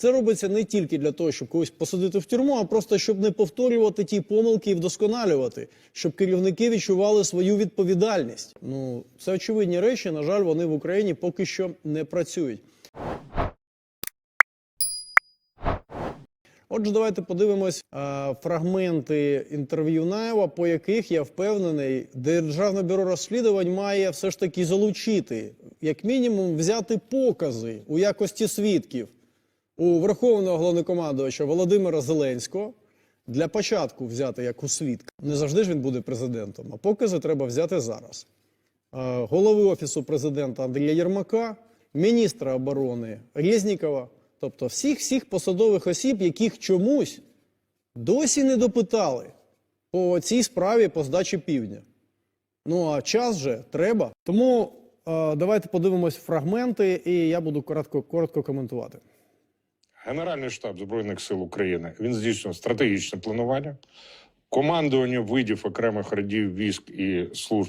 Це робиться не тільки для того, щоб когось посадити в тюрму, а просто щоб не повторювати ті помилки і вдосконалювати, щоб керівники відчували свою відповідальність. Ну це очевидні речі. На жаль, вони в Україні поки що не працюють. Отже, давайте подивимось е, фрагменти інтерв'ю Наєва, по яких я впевнений, Державне бюро розслідувань має все ж таки залучити, як мінімум, взяти покази у якості свідків у Верховного головнокомандувача Володимира Зеленського. Для початку взяти як у свідка. Не завжди ж він буде президентом, а покази треба взяти зараз. Е, Голови Офісу президента Андрія Єрмака, міністра оборони Резнікова, тобто всіх всіх посадових осіб, яких чомусь досі не допитали по цій справі по здачі півдня. Ну а час же треба. Тому е, давайте подивимось фрагменти, і я буду коротко, коротко коментувати. Генеральний штаб Збройних сил України він здійснює стратегічне планування, командування видів окремих родів військ і служб